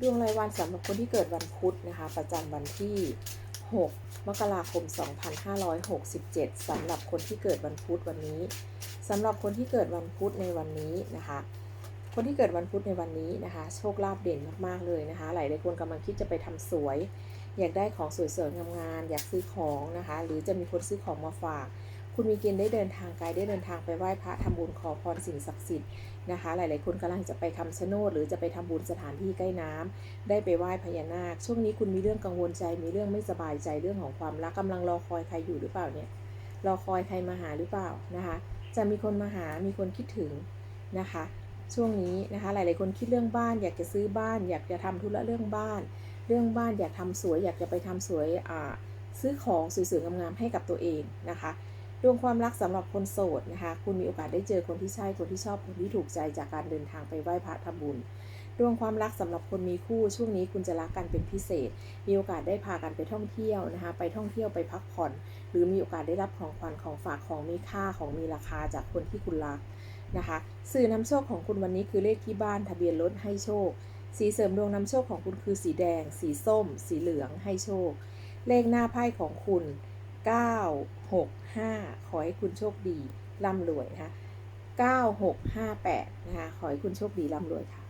ดวงรายวันสำหรับคนที่เกิดวันพุธนะคะ ประจำวันที่ 6 มกราคม 2567สำหรับคนที่เกิดวันพุธวันนี้สำหรับคนที่เกิดวันพุธในวันนี้นะคะ คนที่เกิดวันพุธในวันนี้นะคะ โชคลาภเด่นมากๆเลยนะคะ หลายหลายคนกำลังคิดจะไปทำสวย อยากได้ของสวยๆงามๆอยากซื้อของนะคะ หรือจะมีคนซื้อของมาฝาก คุณมีเกณฑ์ได้เดินทางไกลได้เดินทางไปไหว้พระทำบุญขอพรสิ่งศักดิ์สิทธิ์นะคะ หลาย ๆ คนกำลังจะไปคำชะโนดหรือจะไปทำบุญสถานที่ใกล้น้ำได้ไปไหว้พญานาค ช่วงนี้คุณมีเรื่องกังวลใจ มีเรื่องไม่สบายใจเรื่องของความรักกำลังรอคอยใครอยู่หรือเปล่าเนี่ย รอคอยใครมาหาหรือเปล่านะคะ จะมีคนมาหา มีคนคิดถึงนะคะ ช่วงนี้นะคะ หลาย ๆ คนคิดเรื่องบ้าน อยากจะซื้อบ้าน อยากจะทำธุระเรื่องบ้าน เรื่องบ้านอยากทำสวย อยากจะไปทำสวยอ่าซื้อของสวยๆงามๆให้กับตัวเองนะคะ ดวงความรักสำหรับคนโสดนะคะ คุณมีโอกาสได้เจอคนที่ใช่ คนที่ชอบ คนที่ถูกใจจากการเดินทางไปไหว้พระทำบุญ ดวงความรักสำหรับคนมีคู่ ช่วงนี้คุณจะรักกันเป็นพิเศษ มีโอกาสได้พากันไปท่องเที่ยวนะคะ ไปท่องเที่ยวไปพักผ่อน หรือมีโอกาสได้รับของขวัญของฝากของมีค่าของมีราคาจากคนที่คุณรักนะคะ สื่อนำโชคของคุณวันนี้คือเลขที่บ้านทะเบียนรถให้โชค สีเสริมดวงนำโชคของคุณคือสีแดง สีส้ม สีเหลืองให้โชค เลขหน้าไพ่ของคุณ 6 5 ขอให้คุณโชคดีร่ำรวยนะคะ9658 นะคะ ขอให้คุณโชคดีร่ำรวยค่ะ